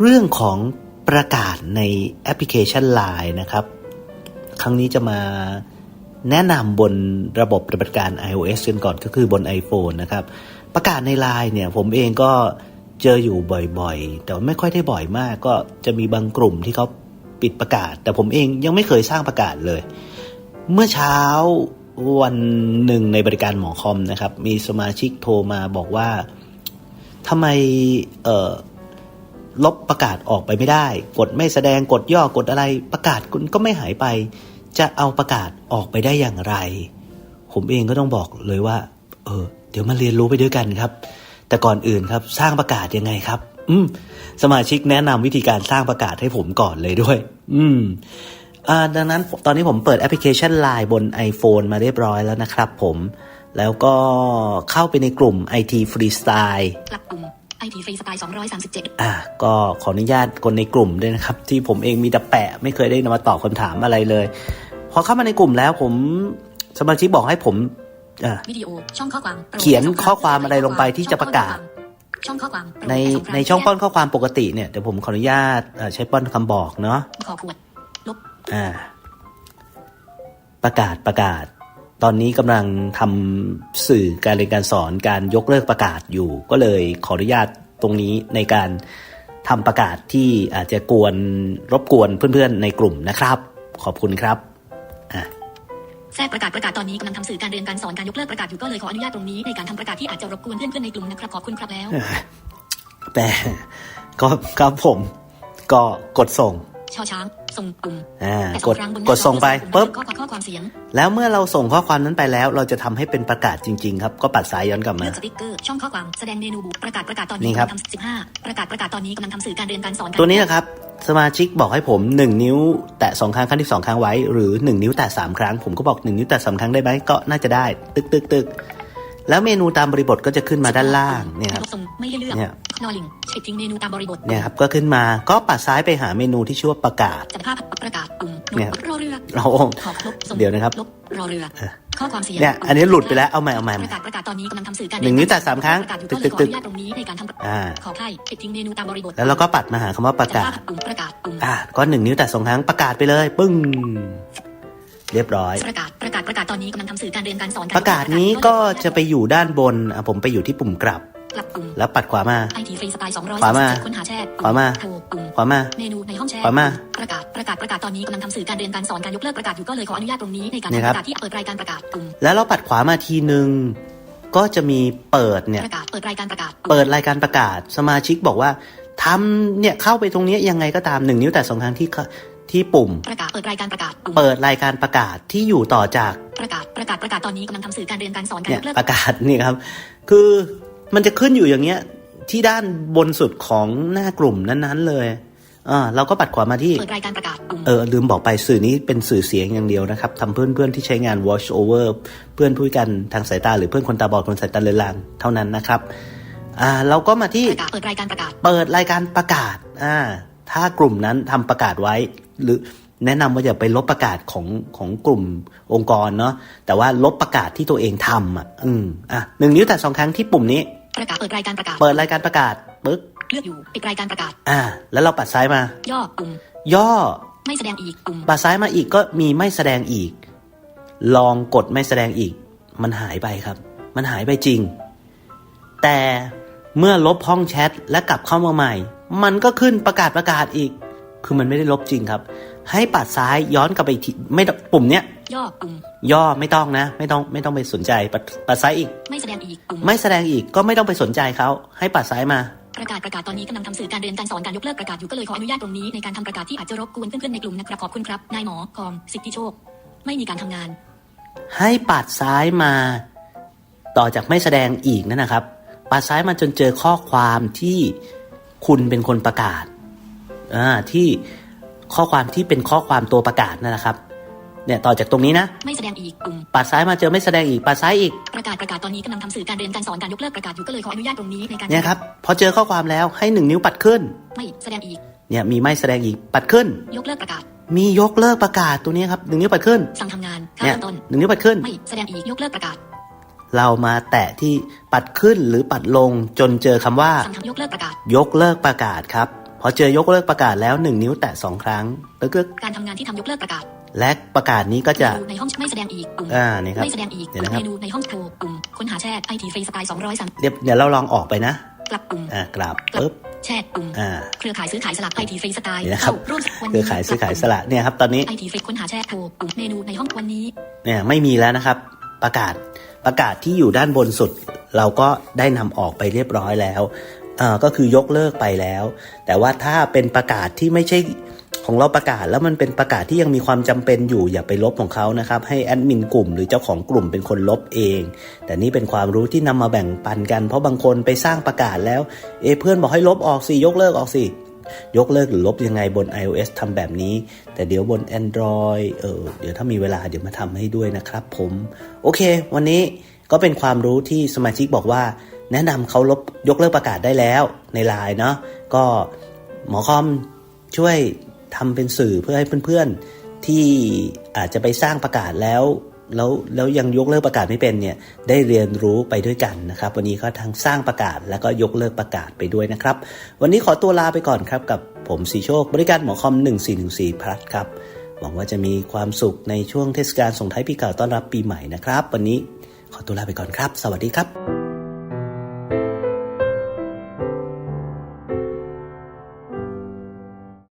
เรื่องของประกาศในแอปพลิเคชัน Line นะครับ ครั้งนี้จะมาแนะนำบนระบบปฏิบัติการ iOS กันก่อนก็คือบน iPhone นะครับ ประกาศใน Line เนี่ยผมเองก็เจออยู่บ่อยๆ แต่ว่าไม่ค่อยได้บ่อยมากก็จะมีบางกลุ่มที่เขาปิดประกาศ แต่ผมเองยังไม่เคยสร้างประกาศเลย เมื่อเช้าวันหนึ่งในบริการหมอคอมนะครับ มีสมาชิกโทรมาบอกว่าทำไมเอ่อ ลบประกาศออกไปไม่ได้ กดไม่แสดงกดย่อกดอะไร ประกาศคุณก็ไม่หายไป จะเอาประกาศออกไปได้อย่างไร ผมเองก็ต้องบอกเลยว่า เออ เดี๋ยวมาเรียนรู้ไปด้วยกันครับ แต่ก่อนอื่นครับสร้างประกาศยังไงครับ อืม สมาชิกแนะนำวิธีการสร้างประกาศให้ผมก่อนเลยด้วย อืมอ่าดังนั้นตอนนี้ผมเปิดแอปพลิเคชัน Line บน iPhone มาเรียบร้อยแล้วนะครับผม แล้วก็เข้าไปในกลุ่ม IT Freestyle กลับกลุ่ม ไอทีฟรีสไตล์237 อะก็ขออนุญาตคนในกลุ่มด้วยนะครับ ที่ผมเองมีแต่แปะ ไม่เคยได้นำมาตอบคำถามอะไรเลย พอเข้ามาในกลุ่มแล้วผมสมาชิกบอกให้ผมอะวิดีโอช่องข้อความเขียนข้อความอะไรลงไปที่จะประกาศช่องข้อความในในช่องป้อนข้อความปกติเนี่ยเดี๋ยวผมขออนุญาตเอ่อใช้ป้อนคำบอกเนาะขอขวดลบอ่าประกาศประกาศ ตอนนี้กำลังทำสื่อการเรียนการสอนการยกเลิกประกาศอยู่ ก็เลยขออนุญาตตรงนี้ในการทำประกาศที่อาจจะกวนรบกวนเพื่อนๆในกลุ่มนะครับ ขอบคุณครับอะแทรกประกาศประกาศตอนนี้กำลังทำสื่อการเรียนการสอนการยกเลิกประกาศอยู่ก็เลยขออนุญาตตรงนี้ในการทำประกาศที่อาจจะรบกวนเพื่อนๆในกลุ่มนะครับขอบคุณครับแล้วแต่ก็ครับผม ก็กดส่ง ชอช้างส่งกลุ่มอ่าแต่กดครั้งบนหกน้าดส่งไปจอปุ๊บข้อความข้อความเสียง แล้วเมื่อเราส่งข้อความนั้นไปแล้ว เราจะทำให้เป็นประกาศจริง ๆ ครับ ก็ปัดซ้ายย้อนกลับมาเลือกสติ๊กเกอร์ช่องข้อความแสดงเมนูบุประกาศประกาศตอนนี่นี้ครับกำลังทำ15ประกาศประกาศตอนนี้กำลังทำสื่อการเรียนการสอนการตัวนี้นะครับสมาชิกบอกให้ผม 1 นิ้ว แตะสองครั้งครั้งที่สองครั้งไว้ หรือ 1 นิ้วแตะสามครั้ง ผมก็บอก 1 นิ้วแตะสามครั้งได้ไหมก็น่าจะได้ ตึกตึกตึก แล้วเมนูตามบริบทก็จะขึ้นมาด้านล่างเนี่ยครับส่งไม่ให้เลือกเนี่ยนอลิงปิดทิ้งเมนูตามบริบทเนี่ยครับก็ขึ้นมาก็ปัดซ้ายไปหาเมนูที่ชื่อว่าประกาศจัดภาพประกาศกลุ่มเนี่ยรอเรือเราขอลบส่งเดี๋ยวนะครับลบรอเรือเออข้อความเสียงเนี่ยอันนี้หลุดไปแล้วเอาใหม่เอาใหม่ประกาศประกาศตอนนี้กำลังทำสื่อการหนึ่งนิ้วแตะสามครั้งประกาศอยู่ตึก็กเลยตึขกออนุญาตตรงนี้ในการทำอ่าขอไข่ปิดทิ้งเมนูตามบริบทแล้วเราก็ปัดมาหาคำว่าประกาศจัดภพกลุ่มประกาศกลุ่มอ่าก็หนึ่งนิ้วแตะสองครั้งประกาศไปเลย ปึ้ง เรียบร้อย ประกาศประกาศประกาศตอนนี้กำลังทำสื่อการเรียนการสอนประกาศนี้ก็จะไปอยู่ด้านบนอะผมไปอยู่ที่ปุ่มกลับกลับกลุ่มแล้วปัดขวามาไอทีฟรีสไตล์200ขวามาค้นหาแชทขวามาโทรกลุ่มขวามาเมนูในห้องแชทขวามาประกาศประกาศประกาศตอนนี้กำลังทำสื่อการเรียนการสอนการยกเลิกประกาศอยู่ก็เลยขออนุญาตตรงนี้ในการนี่ทำคปรับระกาศที่เปิดรายการประกาศกลุ่มแล้วเราปัดขวามาทีหนึ่งก็จะมีเปิดเนี่ยประกาศเปิดรายการประกาศกลุ่มเปิดรายการประกาศ สมาชิกบอกว่าทำเนี่ยเข้าไปตรงเนี้ยยังไงก็ตามหนึ่งนิ้วแต่สองครั้งที่เข้า ที่ปุ่มประกาศเปิดรายการประกาศกลุ่มเปิดรายการประกาศที่อยู่ต่อจากประกาศประกาศประกาศตอนนี้กำลังทำสื่อการเรียนการสอนการเนี่ยยกเลิกประกาศนี่ครับ คือมันจะขึ้นอยู่อย่างเงี้ยที่ด้านบนสุดของหน้ากลุ่มนั้นๆเลยอ่าเราก็ปัดขวามาที่เปิดรายการประกาศกลุ่มเออลืมบอกไปสื่อนี้เป็นสื่อเสียงอย่างเดียวนะครับทำเพื่อนเพื่อนๆที่ใช้งาน watch over เพื่อนผู้พิการทางสายตา หรือเพื่อนคนตาบอดคนสายตาเลือนลางเท่านั้นนะครับอ่าเราก็มาที่ประกาศเปิดรายการประกาศ เปิดรายการประกาศอ่า ถ้ากลุ่มนั้นทำประกาศไว้ หรือแนะนำว่าอย่าไปลบประกาศของของกลุ่มองค์กรเนาะแต่ว่าลบประกาศที่ตัวเองทำอะอืมอะหนึ่งนิ้วแต่สองครั้งที่ปุ่มนี้ประกาศเปิดรายการประกาศเปิดรายการประกาศปึ๊กเลือกอยู่ปิดรายการประกาศ อ่า แล้วเราปัดซ้ายมา ย่อกลุ่มย่อไม่แสดงอีกกลุ่มปัดซ้ายมาอีกก็มีไม่แสดงอีก ลองกดไม่แสดงอีก มันหายไปครับ มันหายไปจริง แต่ เมื่อลบห้องแชทและกลับเข้ามาใหม่ มันก็ขึ้นประกาศประกาศอีก คือมันไม่ได้ลบจริงครับ ให้ปัดซ้ายย้อนกลับไปอีกทีไม่ต้องปุ่มเนี้ยย่อกลุ่มย่อไม่ต้องนะ ไม่ต้องไม่ต้องไปสนใจปัดปัดซ้ายอีก ไม่แสดงอีกกลุ่มไม่แสดงอีกก็ไม่ต้องไปสนใจเขาให้ปัดซ้ายมาประกาศประกาศตอนนี้กำลังทำสื่อการเรียนการสอนการยกเลิกประกาศอยู่ก็เลยขออนุญาตตรงนี้ในการทำประกาศที่อาจจะรบกวนเพื่อนๆในกลุ่มนะครับขอบคุณครับนายหมอคอมสิทธิโชค ไม่มีการทำงาน ให้ปัดซ้ายมา ต่อจากไม่แสดงอีกนั่นนะครับ ปัดซ้ายมาจนเจอข้อความที่คุณเป็นคนประกาศอ่าที่ข้อความที่เป็นข้อความตัวประกาศนั่นนะครับเนี่ยต่อจากตรงนี้นะ ไม่แสดงอีกกลุ่มปัดซ้ายมาเจอไม่แสดงอีกปัดซ้ายอีกประกาศประกาศตอนนี้กำลังทำสื่อการเรียนการสอนการยกเลิกประกาศอยู่ก็เลยขออนุญาตตรงนี้ในการเนี่ยครับพอเจอข้อความแล้วให้หนึ่งนิ้วปัดขึ้น ไม่แสดงอีกเนี่ยมีไม่แสดงอีกปัดขึ้น ยกเลิกประกาศ มียกเลิกประกาศตัวนี้ครับหนึ่งนิ้วปัดขึ้นสั่งทำงานค่าเนี่ยเริ่มต้นหนึ่งนิ้วปัดขึ้นไม่แสดงอีกยกเลิกประกาศ เรามาแตะที่ปัดขึ้นหรือปัดลงจนเจอคำว่าสั่งทำยกเลิกประกาศ ยกเลิกประกาศครับพพอเจอยกเลิกประกาศแล้ว 1 นิ้วแตะ2ครั้งแล้วก็การทำงานที่ทำยกเลิกประกาศ และประกาศนี้ก็จะเมนูในห้องไม่แสดงอีกปุ่มอ่านี่ครับไม่แสดงอีกเดี๋ยวนะครับเมนูในห้องโทรปุ่มค้นหาแชทไอทีเฟซสกายสองร้อยสามเดี๋ยวเดี๋ยวเราลองออกไปนะ กลับปุ่มอ่ากลับปุ๊บแชทปุ่มอ่าเครือข่ายซื้อขายสลากไอทีเฟซสกายนี่นะครับร่วมวันคืนี้อขายซื้อขายสละเนี่ยครับตอนนี้ไอทีเฟซค้นหาแชทโทรปุ่มเมนูในห้องวันนี้เนี่ยไม่มีแล้วนะครับ ประกาศประกาศที่อยู่ด้านบนสุด เราก็ได้นำออกไปเรียบร้อยแล้วก็คือยกเลิกไปแล้ว แต่ว่าถ้าเป็นประกาศที่ไม่ใช่ของเราประกาศแล้วมันเป็นประกาศที่ยังมีความจำเป็นอยู่อย่าไปลบของเขานะครับ ให้แอดมินกลุ่มหรือเจ้าของกลุ่มเป็นคนลบเอง แต่นี่เป็นความรู้ที่นำมาแบ่งปันกัน เพราะบางคนไปสร้างประกาศแล้วเอเพื่อนบอกให้ลบออกสิยกเลิกออกสิ ยกเลิกหรือลบยังไงบน iOS ทำแบบนี้ แต่เดี๋ยวบน Android เออเดี๋ยวถ้ามีเวลาเดี๋ยวมาทำให้ด้วยนะครับผม โอเค วันนี้ก็เป็นความรู้ที่สมาชิกบอกว่า แนะนำเขาลบยกเลิกประกาศได้แล้วในไลน์เนาะก็หมอคอมช่วยทำเป็นสื่อเพื่อให้เพื่อนๆที่อาจจะไปสร้างประกาศแล้ว แล้วแล้วยังยกเลิกประกาศไม่เป็นเนี่ยได้เรียนรู้ไปด้วยกันนะครับ วันนี้ก็ทั้งสร้างประกาศแล้วก็ยกเลิกประกาศไปด้วยนะครับ วันนี้ขอตัวลาไปก่อนครับกับผมสีโชค บริการหมอคอม 1414พลัสครับหวังว่าจะมีความสุขในช่วงเทศกาลส่งท้ายปีเก่าต้อนรับปีใหม่นะครับ วันนี้ขอตัวลาไปก่อนครับ สวัสดีครับ